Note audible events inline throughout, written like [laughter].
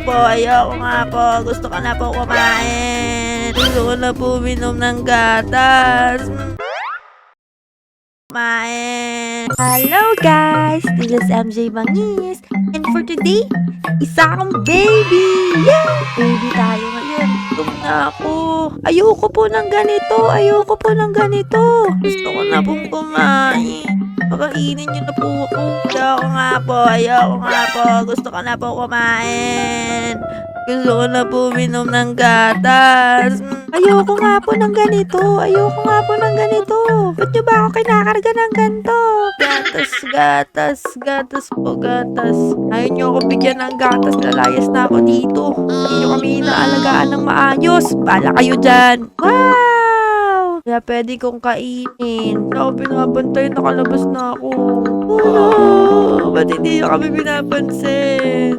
po, ayoko nga po. Gusto ko na po kumain. Gusto ko na po minom ng gatas. Kumain. Hello guys! This is MJ Bangis. And for today, isa akong baby! Yay! Baby tayo ngayon. Gutom na ako. Ayoko po ng ganito. Ayoko po ng ganito. Gusto ko na pong kumain. Pakainin niyo na po ako. Ayoko nga po. Ayoko nga po. Gusto ko na po kumain. Gusto ko na po minom ng gatas. Ayoko nga po ng ganito. Ayoko nga po ng ganito. Ba't niyo ba ako kinakarga ng ganito? Gatas, gatas, gatas po, gatas. Ayaw niyo ako bigyan ng gatas. Lalayas na ako dito. Hindi niyo kami inaalagaan ng maayos. Bala kayo dyan. Wow! Kaya pwede kong kainin. Ako binabantay. Nakalabas na ako. Wala! Ba't hindi niyo kami binapansin?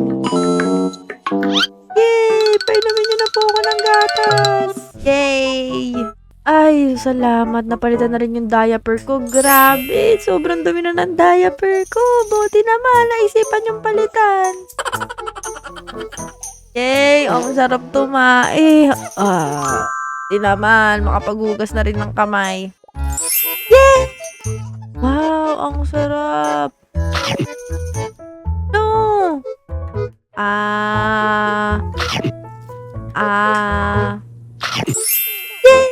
Yay! Painumin niyo na po ako ng gatas. Yay! Ay, salamat. Napalitan na rin yung diaper ko. Grabe, sobrang dumi na ng diaper ko. Buti naman, naisipan yung palitan. Yay! Ang sarap tumae. Ah, di naman, makapaghugas na rin ng kamay. Yay! Wow, ang sarap. No! Ah. Ah. Yay!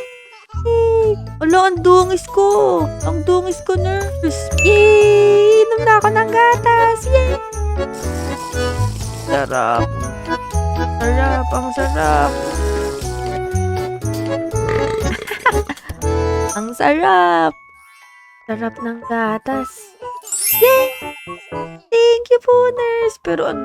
Ala, ang dungis ko. Ang dungis ko, nurse. Yay! Inom na ako ng gatas. Yay! Sarap. Sarap, ang sarap. Ang sarap. Sarap ng gatas. Yay! Thank you po, nurse. Pero ang.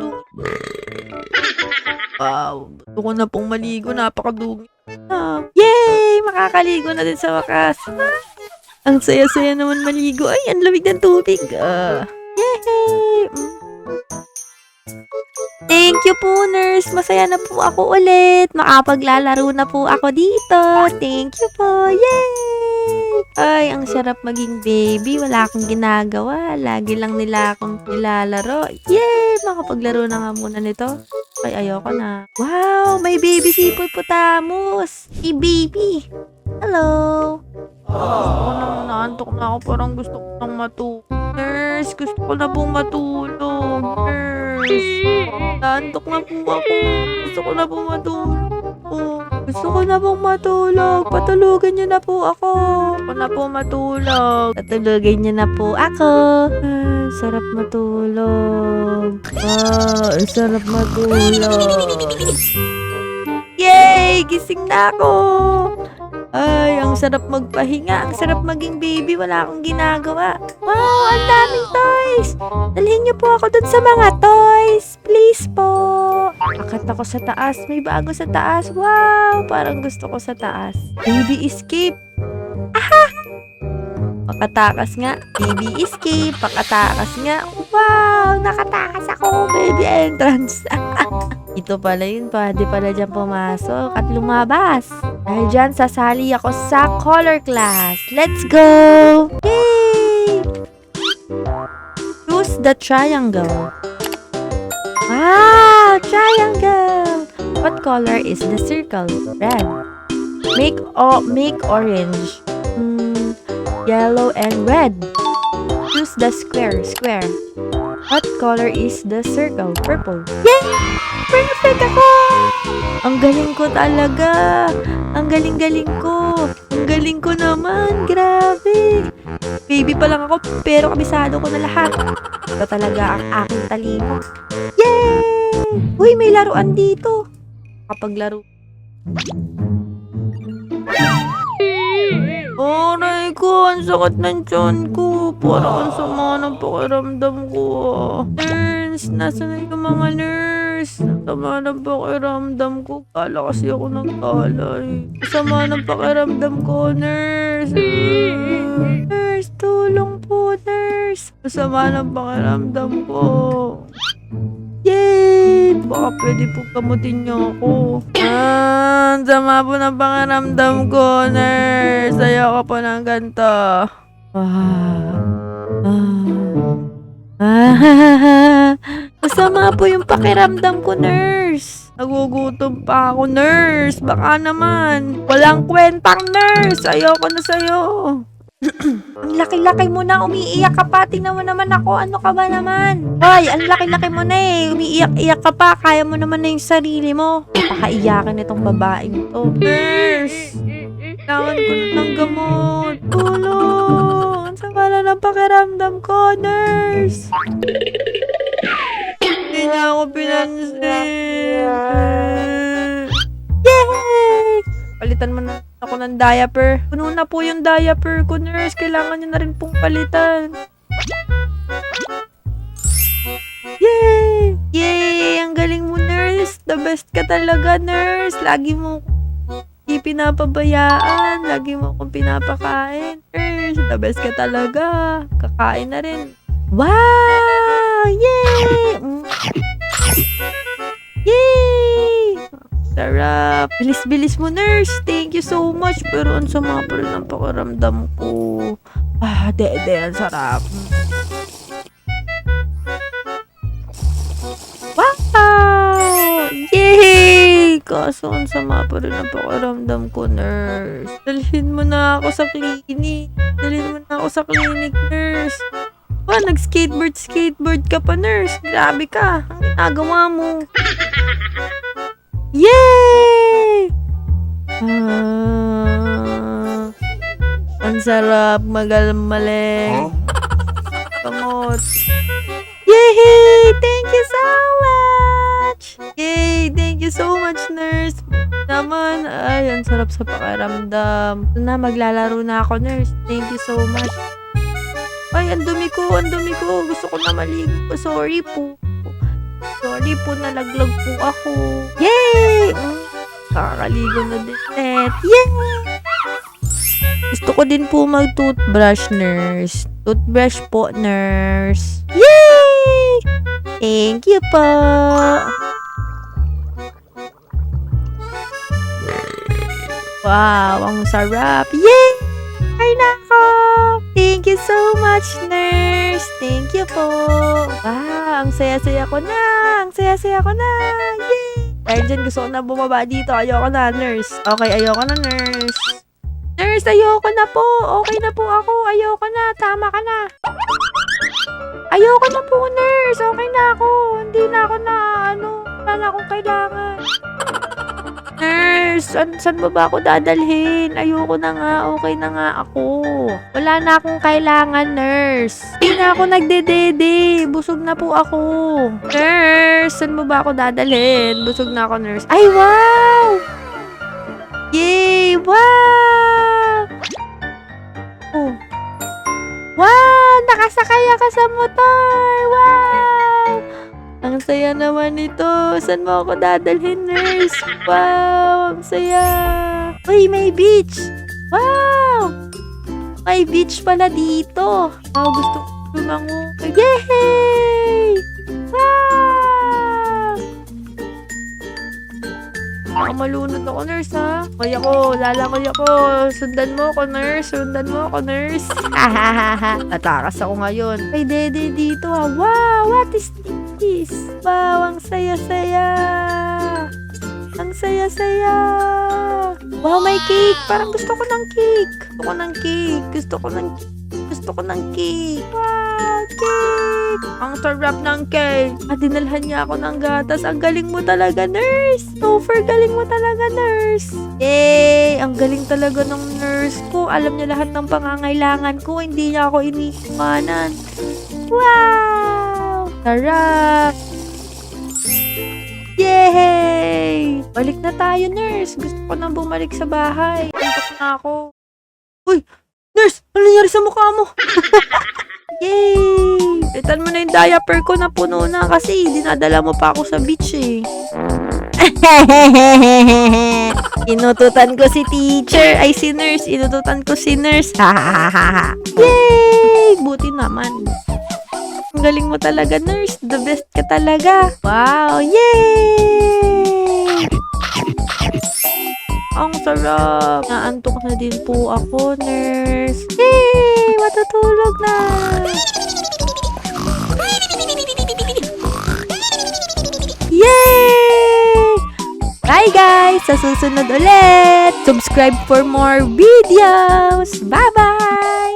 Wow. Gusto ko na pong maligo. Napakadungis na. Yay! Makakaligo na din sa wakas. Ang saya-saya naman maligo. Ay, ang lamig ng tubig. Ah. Yay! Thank you po, nurse. Masaya na po ako ulit. Makapaglalaro na po ako dito. Thank you po. Yay! Ay, ang sarap maging baby. Wala akong ginagawa. Lagi lang nila akong nilalaro. Yay! Makapaglaro na nga muna nito. Ay, ayoko na. Wow! May baby si Hippopotamus! Hey, baby! Hello! Gusto ko nang naantok na ako. Parang gusto ko nang matulog. Nurse, gusto ko na pong matulog. Nurse! Naantok na po ako. Gusto ko na pong matulog. Gusto ko na pong matulog. Patulugan niyo na po ako. Gusto ko na po matulog. Patulugan niyo na po ako. Ah, sarap matulog. Ah, sarap matulog. Yay! Gising na ako! Ay, ang sarap magpahinga. Ang sarap maging baby. Wala akong ginagawa. Wow, ang daming toys! Dalhin niyo po ako dun sa mga toys. Akat ako sa taas. May bago sa taas. Wow, parang gusto ko sa taas. Baby escape. Aha! Pakatakas nga. Baby escape. Pakatakas nga. Wow, nakatakas ako. Baby entrance. [laughs] Ito pala yun, pwede pala dyan pumasok at lumabas. Dahil dyan, sasali ako sa color class. Let's go! Yay! Choose the triangle. Wow! Triangle! What color is the circle? Red. Make o make orange. Hmm, yellow and red. Choose the square. Square. What color is the circle? Purple. Yay! Perfect ako! Ang galing ko talaga. Ang galing-galing ko. Ang galing ko naman. Grabe. Baby pa lang ako, pero kabisado ko na lahat. Ito talaga ang aking talino. Uy, may laruan dito. Kapag laro. Aray ko, ang sakit ng tiyan ko. Parang ang sama ng pakiramdam ko. ah. Nurse, nasa na yung mga nurse? Sama ng pakiramdam ko. Kala kasi ako ng kalay. Sama ng pakiramdam ko, nurse. Nurse, tulong po, nurse. Masama ng pakiramdam ko. Yay! Baka pwede po kamutin niyo ako. Ah, sama po ng pangaramdam ko, nurse. Ayoko po ng ganito. Ah. Ah. [laughs] Ah. Masama po yung pakiramdam ko, nurse. Nagugutom pa ako, nurse. Baka naman. Walang kwentang, nurse. Ayoko na sa'yo. Ang laki-laki mo na. Umiiyak ka pa. Tingnan mo naman ako. Ano ka ba naman? Hoy, ang laki-laki mo na eh. Umiiyak-iyak ka pa. Kaya mo naman na yung sarili mo. Pakaiyakin itong babaeng to. Nurse! Kailangan ko na ng gamot. Tulong! Sama na ng pakiramdam ko, nurse! Hindi niya ako pinansin. Yay! Palitan mo na ako ng diaper. Puno na po yung diaper ko, nurse. Kailangan niyo na rin pong palitan. Yay! Yay! Ang galing mo, nurse. The best ka talaga, nurse. Lagi mo Di pinapabayaan. Lagi mo akong pinapakain. Nurse, the best ka talaga. Kakain na rin. Wow! Yay! Mm. Yay! Sarap. Bilis-bilis mo, nurse. Thank you so much. Pero ang sama pa rin ang pakiramdam ko. Ah, de-de. Ang sarap. Wow! Yay! Kaso ang sama pa rin ang pakiramdam ko, nurse. Dalhin mo na ako sa clinic. Dalhin mo na ako sa clinic, nurse. Ba, nag-skateboard, skateboard ka pa, nurse. Grabe ka. Ang ginagawa mo. Yay! Ah, ang sarap magalmaling. Pangot. Yay! Thank you so much! Yay! Thank you so much, nurse. Naman, ay, ang sarap sa pakiramdam. Na, maglalaro na ako, nurse. Thank you so much. Ay, ang dumi ko, ang dumi ko. Gusto ko na maligo. Sorry po. Sorry po, nalaglag po ako. Yay! Mm, Kakaligo na din. ulit. Yay! Gusto ko din po mag-toothbrush, nurse. Toothbrush po, nurse. Yay! Thank you po. Wow, ang sarap. Yay! Ay, nako! Thank you so much, nurse. Thank you po. Wow, ang saya-saya ko na. Ang saya-saya ko na. Yay! Dahil dyan, gusto ko na bumaba dito. Ayoko na, nurse. Okay, ayoko na, nurse. Nurse, ayoko na po. Okay na po ako. Ayoko na. Tama ka na. Ayoko na po, nurse. Okay na ako. Hindi na ako na, ano, wala na akong kailangan. Nurse, saan, saan mo ba ako dadalhin? Ayoko na nga. Okay na nga ako. Wala na akong kailangan, nurse. Hindi na ako nagdedede. Busog na po ako. Nurse, saan mo ba ako dadalhin? Busog na ako, nurse. Ay, wow! Yay! Wow! Saya naman nito. Saan mo ako dadalhin, nurse? Wow! Ang saya! Uy, may beach! Wow! May beach pala dito. Wow, gusto ko lumango. Yay! Wow! Baka malunod ako, nurse, ha? May ako, lalangoy ako. Sundan mo ako, nurse. Sundan mo ako, nurse. [laughs] Atakas ako ngayon. May dede dito, ha? Wow, what is this? Wow, ang saya-saya. Ang saya-saya. Wow, may cake. Parang gusto ko ng cake. Gusto ko ng cake. Gusto ko ng Gusto ko ng cake. Wow, cake. Ang sarap ng cake. Ah, dinalhan niya ako ng gatas. Ang galing mo talaga, nurse. Super galing mo talaga, nurse. Yay! Ang galing talaga ng nurse ko. Alam niya lahat ng pangangailangan ko. Hindi niya ako iniiwanan. Wow! Sarap! Yay! Balik na tayo, nurse. Gusto ko nang bumalik sa bahay. Antok na ako. Uy! Nurse! Ano nangyari sa mukha mo? [laughs] Yay! Itan mo na yung diaper ko na puno na kasi dinadala mo pa ako sa beach eh. [laughs] Inututan ko si teacher. Ay, si nurse. Inututan ko si nurse. [laughs] Yay! Buti naman. Ang galing mo talaga, nurse. The best ka talaga. Wow! Yay! Ang sarap! Naantok na din po ako, nurse. Yay! Matutulog na! Yay! Bye guys! Sa susunod ulit! Subscribe for more videos! Bye-bye!